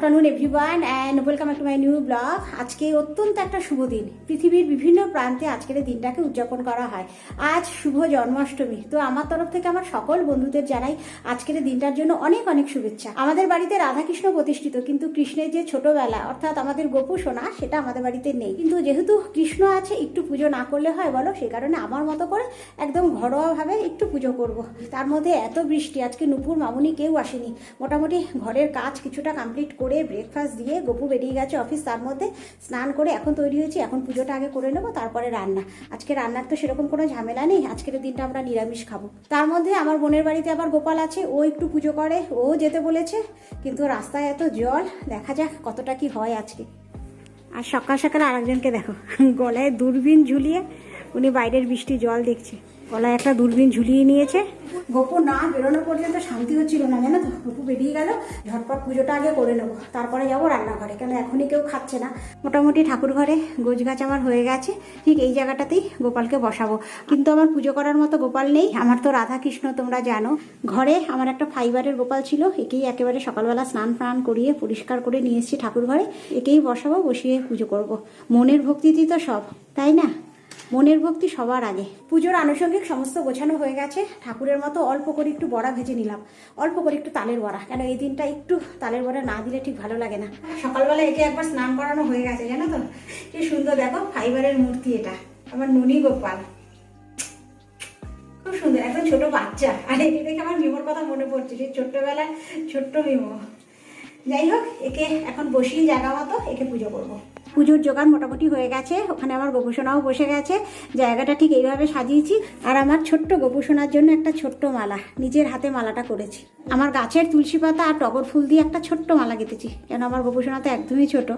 Afternoon everyone and welcome to my new blog আজকে অত্যন্ত একটা শুভ দিন। পৃথিবীর বিভিন্ন প্রান্তে আজকের দিনটাকে উদযাপন করা হয়। আজ শুভ জন্মাষ্টমী। তো আমার তরফ থেকে আমার সকল বন্ধুদের জানাই আজকের দিনটার জন্য অনেক অনেক শুভেচ্ছা। আমাদের বাড়িতে রাধাকৃষ্ণ প্রতিষ্ঠিত, কিন্তু কৃষ্ণের যে ছোটবেলা, অর্থাৎ আমাদের গোপু সোনা, সেটা আমাদের বাড়িতে নেই। কিন্তু যেহেতু কৃষ্ণ আছে, একটু পুজো না করলে হয় বলো সেই কারণে আমার মতো করে একদম ঘরোয়াভাবে একটু পুজো করব। তার মধ্যে এত বৃষ্টি, আজকে নুপুর মামুনি কেউ আসেনি। মোটামুটি ঘরের কাজ কিছুটা কমপ্লিট করে ব্রেকফাস্ট দিয়ে গপু বেরিয়ে গেছে অফিস তার মধ্যে স্নান করে এখন তৈরি হয়েছি, এখন পুজোটা আগে করে নেব, তারপরে রান্না। আজকে রান্নার তো সেরকম কোনো ঝামেলা নেই, আজকের দিনটা আমরা নিরামিষ খাব। তার মধ্যে আমার বোনের বাড়িতে আবার গোপাল আছে, ও একটু পুজো করে, ও যেতে বলেছে, কিন্তু রাস্তায় এত জল, দেখা যাক কতটা কি হয় আজকে। আর সকাল সকাল আরেকজনকে দেখো, গলায় দূরবীন ঝুলিয়ে উনি বাইরের বৃষ্টি জল দেখছে। গলায় একটা দূরবীন ঝুলিয়ে নিয়েছে। গপু না বেরোনো পর্যন্ত শান্তি হচ্ছিল না জানো তো? গপু বেরিয়ে গেল ঝটপট পুজোটা আগে করে নেব তারপরে যাব রান্নাঘরে কেন এখনই কেউ খাচ্ছে না। মোটামুটি ঠাকুর ঘরে গোছ গাছ আমার হয়ে গেছে ঠিক এই জায়গাটাতেই গোপালকে বসাবো। কিন্তু আমার পুজো করার মতো গোপাল নেই আমার তো রাধা কৃষ্ণ তোমরা জানো। ঘরে আমার একটা ফাইবারের গোপাল ছিল একেই একেবারে সকালবেলা স্নান ফান করিয়ে পরিষ্কার করে নিয়ে এসেছি ঠাকুর ঘরে একেই বসাবো বসিয়ে পুজো করব। মনের ভক্তিতেই তো সব তাই না? মনের ভক্তি সবার আগে। পুজোর আনুষঙ্গিক সমস্ত গোছানো হয়ে গেছে। ঠাকুরের মতো অল্প করে একটু বড়া ভেজে নিলাম। অল্প করে একটু তালের বড়া। কেন এই দিনটা একটু তালের বড়া না দিলে ঠিক ভালো লাগে না। সকালবেলা একে একবার স্নান করানো হয়ে গেছে, জানো তো? কি সুন্দর, দেখো, ফাইবারের মূর্তি এটা। আমার নুনি গোপাল। খুব সুন্দর একদম ছোট বাচ্চা। আর একে দেখে আমার মিমোর কথা মনে পড়ছে, সেই ছোট্টবেলায় ছোট্ট মিমো। যাই হোক, একে এখন বসিয়ে জায়গা মতো একে পুজো করব। পুজোর জোগান মোটামুটি হয়ে গেছে, ওখানে আমার গোপুসোনাও বসে গেছে, জায়গাটা ঠিক এইভাবে সাজিয়েছি, আর আমার ছোট্ট গোপুসোনার জন্য একটা ছোট্ট মালা, নিজের হাতে মালাটা করেছি আমার গাছের তুলসী পাতা আর টগর ফুল দিয়ে একটা ছোট্ট মালা গেঁথেছি, কেন আমার গোপুসোনা তো একদমই ছোট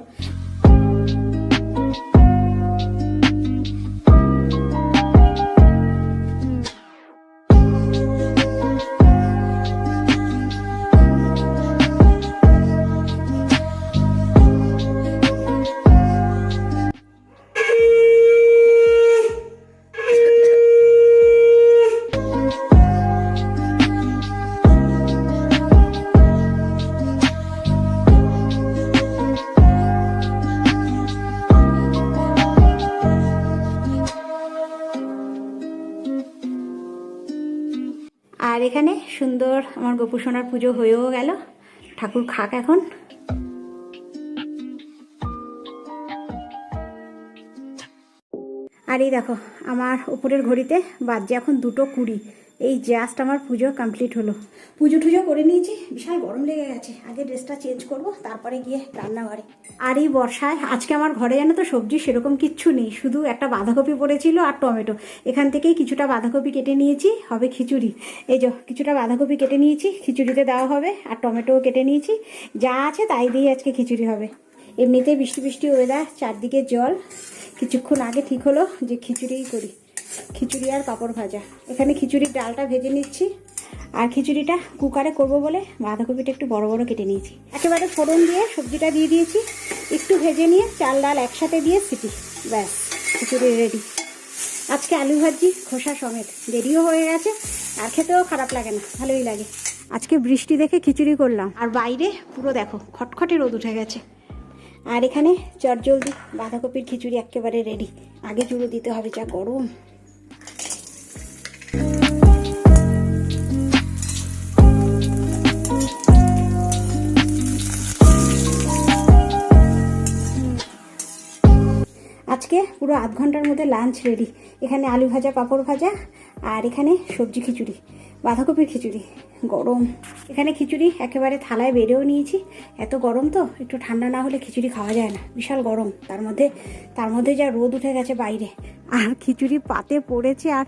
এখানে সুন্দর আমার গোপুসোনার পুজো হয়েও গেল। ঠাকুর খাক এখন। আর এই দেখো, আমার উপরের ঘড়িতে বাজছে এখন দুটো কুড়ি। এই জাস্ট আমার পুজো কমপ্লিট হলো। পুজো টুজো করে নিয়েছি, বিশাল গরম লেগে গেছে। আগে ড্রেসটা চেঞ্জ করব, তারপরে গিয়ে রান্নাঘরে। আর এই বর্ষায়, আজকে আমার ঘরে জানো তো সবজি সেরকম কিচ্ছু নেই, শুধু একটা বাঁধাকপি পড়েছিল আর টমেটো। এখান থেকেই কিছুটা বাঁধাকপি কেটে নিয়েছি, হবে খিচুড়ি। এই যে কিছুটা বাঁধাকপি কেটে নিয়েছি, খিচুড়িতে দেওয়া হবে আর টমেটোও কেটে নিয়েছি। যা আছে তাই দিয়ে আজকে খিচুড়ি হবে। এমনিতেই বৃষ্টি বৃষ্টি ওয়েদার চারদিকে জল। কিছুক্ষণ আগে ঠিক হলো যে খিচুড়িই করি। খিচুড়ি আর পাঁপড় ভাজা। এখানে খিচুড়ির ডালটা ভেজে নিচ্ছি। আর খিচুড়িটা কুকারে করব বলে বাঁধাকপিটা একটু বড় বড় কেটে নিয়েছি। একেবারে ফোড়ন দিয়ে সবজিটা দিয়ে দিয়েছি। একটু ভেজে নিয়ে চাল, ডাল একসাথে দিয়ে সিটি। ব্যাস, খিচুড়ি রেডি আজকে আলু ভাজি, খোসা সমেত। দেরিও হয়ে গেছে, আর খেতেও খারাপ লাগে না, ভালোই লাগে। আজকে বৃষ্টি দেখে খিচুড়ি করলাম। আর বাইরে পুরো দেখো, খটখটে রোদ উঠে গেছে। আর এখানে চটজলদি বাঁধাকপির খিচুড়ি একেবারে রেডি আগে চুড়ো দিতে হবে, যা গরম। আজকে পুরো আধ ঘণ্টার মধ্যে লাঞ্চ রেডি এখানে আলু ভাজা, পাঁপড় ভাজা, আর এখানে সবজি খিচুড়ি, বাঁধাকপির খিচুড়ি। গরম। এখানে খিচুড়ি একেবারে থালায় বেড়েও নিয়েছি। এত গরম তো, একটু ঠান্ডা না হলে খিচুড়ি খাওয়া যায় না। বিশাল গরম। তার মধ্যে তার মধ্যে যা রোদ উঠে গেছে বাইরে। আর খিচুড়ি পাতে পড়েছে আর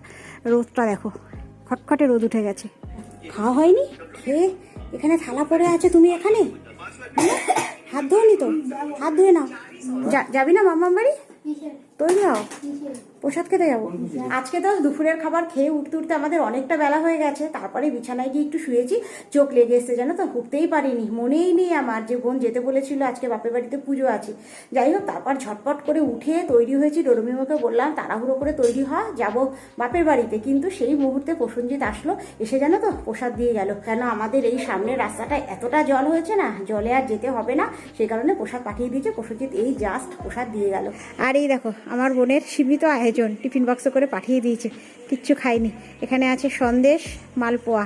রোদটা দেখো, খটখটে রোদ উঠে গেছে। খাওয়া হয়নি? খেয়ে এখানে থালা পড়ে আছে। তুমি এখানে? হাত ধোয়নি তো? হাত ধুয়ে নাও। যাবি না মাম্মার বাড়ি? তৈরি হও প্রসাদ খেতে যাব। আজকে তো দুপুরের খাবার খেয়ে উঠতে উঠতে আমাদের অনেকটা বেলা হয়ে গেছে। তারপরে বিছানায় গিয়ে একটু শুয়েছি। চোখ লেগে এসছে জানো তো উঠতেই পারিনি। মনেই নেই আমার যে বোন যেতে বলেছিল, আজকে বাপের বাড়িতে পুজো আছে। যাই হোক, তারপর ঝটপট করে উঠে তৈরি হয়েছি। ডোরমিমোকে বললাম, তাড়াহুড়ো করে তৈরি হ, যাব বাপের বাড়িতে। কিন্তু সেই মুহূর্তে প্রসঞ্জিৎ আসলো। এসে জানো তো, প্রসাদ দিয়ে গেল। কেন আমাদের এই সামনের রাস্তাটা এতটা জল হয়েছে না? জলে আর যেতে হবে না। সেই কারণে প্রসাদ পাঠিয়ে দিয়েছে। প্রসঞ্জিৎ এই জাস্ট প্রসাদ দিয়ে গেল। আর এই দেখো, আমার বোনের সীমিত আয়োজন টিফিন বক্স করে পাঠিয়ে দিয়েছে। কিচ্ছু খাইনি। এখানে আছে সন্দেশ, মালপোয়া।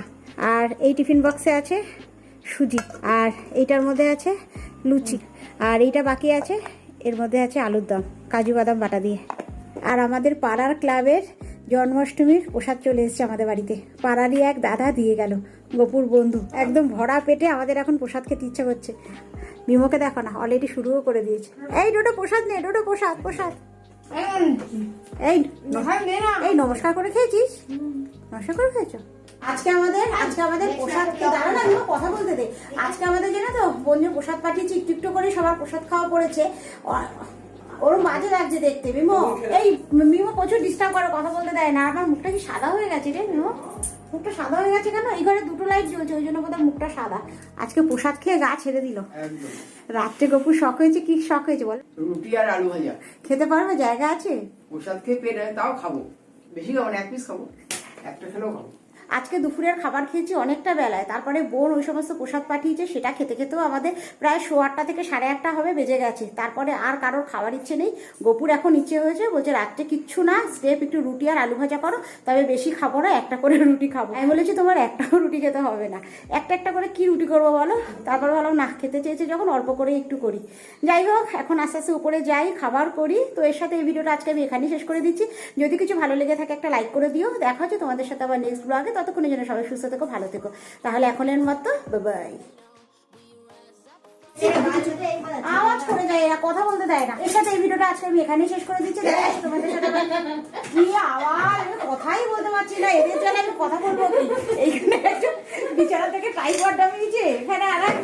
আর এই টিফিন বক্সে আছে সুজি। আর এইটার মধ্যে আছে লুচি। আর এইটা বাকি আছে, এর মধ্যে আছে আলুর দম, কাজু বাদাম বাটা দিয়ে। আর আমাদের পাড়ার ক্লাবের জন্মাষ্টমীর প্রসাদ চলে এসেছে আমাদের বাড়িতে। পাড়ারই এক দাদা দিয়ে গেল, গোপুর বন্ধু। একদম ভরা পেটে আমাদের এখন প্রসাদ খেতে ইচ্ছা করছে। মিমোকে দেখো না অলরেডি শুরুও করে দিয়েছে। এই ডোডো, প্রসাদ নে, ডোডো, প্রসাদ প্রসাদ। এই এই নমস্কার করে খেয়েছিস? নমস্কার করে খেয়েছো? আজকে আমাদের আজকে আমাদের প্রসাদ দাঁড়া না কথা বলতে দে। আজকে আমাদের জানো তো বন্ধু প্রসাদ পাঠিয়েছি একটু একটু করে সবার প্রসাদ খাওয়া পড়েছে। ও- ওর মাঝে লাগছে দেখতে মিমো এই মিমো প্রচুর ডিস্টার্ব করে কথা বলতে দেয় না। আমার মুখটা কি সাদা হয়ে গেছে রে মিমো মুখটা সাদা হয়ে গেছে কেন? এই ঘরে দুটো লাইট জ্বলছে ওই জন্য বোধহয় মুখটা সাদা। আজকে প্রসাদ খেয়ে গা ছেড়ে দিল। রাত্রে গপুর শখ হয়েছে কি শখ হয়েছে বল? রুটি আর আলু ভাজা। খেতে পারবে? জায়গা আছে? প্রসাদ খেয়ে পেট তাও খাব। বেশি খাব না এক পিস খাব। একটা খেলেও খাব। আজকে দুপুরের খাবার খেয়েছি অনেকটা বেলায়। তারপরে বোন ওই সমস্ত প্রসাদ পাঠিয়েছে, সেটা খেতে খেতেও আমাদের প্রায় শো আটটা থেকে সাড়ে আটটা হবে, বেজে গেছে। তারপরে আর কারোর খাবার ইচ্ছে নেই। গোপুর এখন ইচ্ছে হয়েছে, বলছে, রাত্রে কিচ্ছু না, স্টেপ একটু রুটি আর আলু ভাজা করো, তবে বেশি খাব না, একটা করে রুটি খাব। আমি বলেছি, তোমার একটাও রুটি খেতে হবে না। একটা একটা করে কি রুটি করব বলো? তারপর বলো না, খেতে চেয়েছে যখন, অল্প করে একটু করি। যাই হোক, এখন আস্তে আস্তে উপরে যাই, খাবার করি। তো এর সাথে এই ভিডিওটা আজকে আমি এখানেই শেষ করে দিচ্ছি। যদি কিছু ভালো লেগে থাকে, একটা লাইক করে দিও। দেখা হচ্ছে তোমাদের সাথে আবার নেক্সট ব্লগে ততক্ষণের জন্য সবাই সুস্থ থেকো, ভালো থেকো। তাহলে এখনের মতো বাই আওয়াজ করে দেয় এরা, কথা বলতে দেয় না। এর সাথে এই ভিডিওটা আজকে আমি এখানেই শেষ করে দিচ্ছি। তোমাদের সাথে কি আওয়াজ কথাই বলতে পারছি না, এদের জন্য আমি কথা বলব এইখানে একজন বিছানা থেকে টাইফয়েড নামিয়েছে, এখানে আর এক